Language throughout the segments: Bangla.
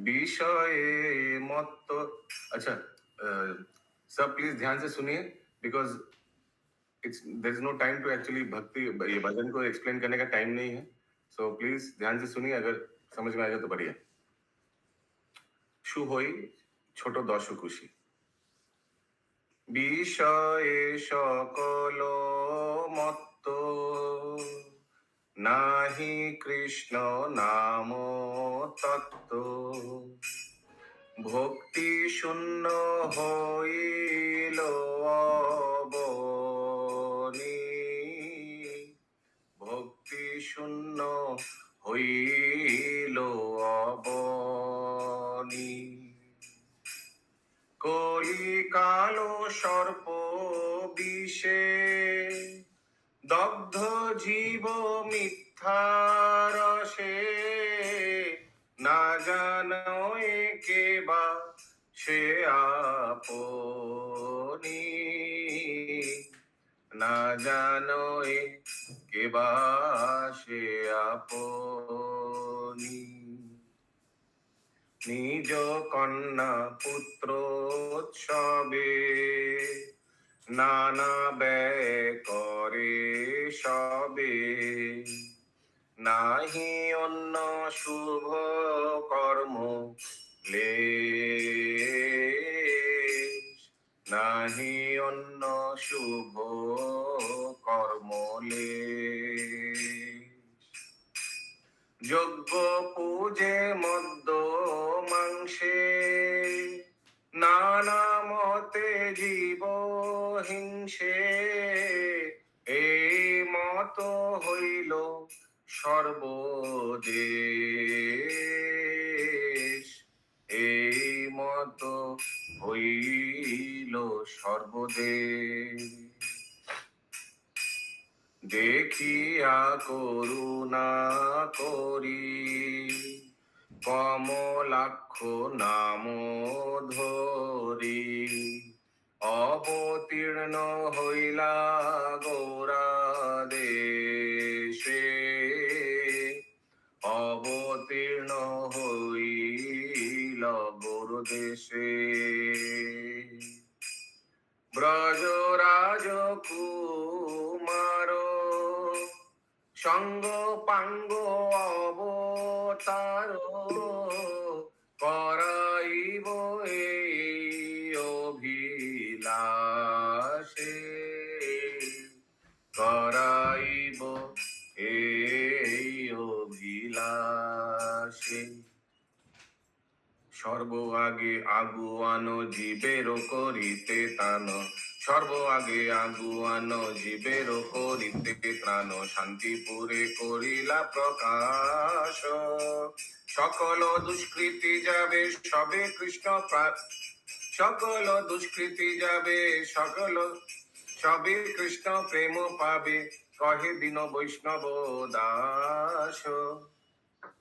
বিষয়ে মত্ত अच्छा सब प्लीज ध्यान से सुनिए because it's there is no time to actually भक्ति ये भजन को एक्सप्लेन करने का टाइम नहीं है सो प्लीज ध्यान से सुनिए अगर समझ में आएगा तो बढ़िया সুহই ছোট দশ খুশি বিষয়ে সকল মত্ত নাহি কৃষ্ণ নাম তত্ত্ব। ভক্তি শূন্য হইল ভক্তি শূন্য হইল অবনি। কলিকালো সর্প বিষে দগ্ধ জীব মিথ্যারসে না জানো বা সে আপনি। না জানো কে বা সে আপনি। নিজ কন্যা পুত্র উৎসবে নানা ব্যয় করে সবে। নাহি অন্য শুভ কর্ম লেশ। নাহি অন্য শুভ কর্ম লেশ। যজ্ঞ পূজে মদ্য মাংসে নানা মতে জীব হিংসে এই মত হইল সর্বদেশ। এই মত হইল সর্বদেশ। দেখিয়া করুণা করি কমলাক্ষ নাম ধরি অবতীর্ণ হইলা গৌরা দেশে। অবতীর্ণ হইল গৌর দেশে। ব্রজরাজ কুমার, সঙ্গ পাঙ্গ অবতার করাইব অভিলাষে। করাইব এই অভিলাষে। সর্ব আগে আগুয়ানো জীবের করিতে তান সর্ব আগে আগুয়ানো জীবের করিতে ত্রাণ। শান্তিপুরে করিলা প্রকাশ। সকল দুষ্কৃতি যাবে, সবে কৃষ্ণ সকল দুষ্কৃতি যাবে, সকল, সবে কৃষ্ণ প্রেম পাবে। কহে দিন বৈষ্ণব দাস,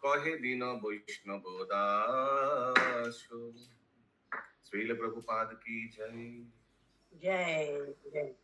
কহে দিন বৈষ্ণব দাস। श्रील प्रभुपाद की जय। जय जय।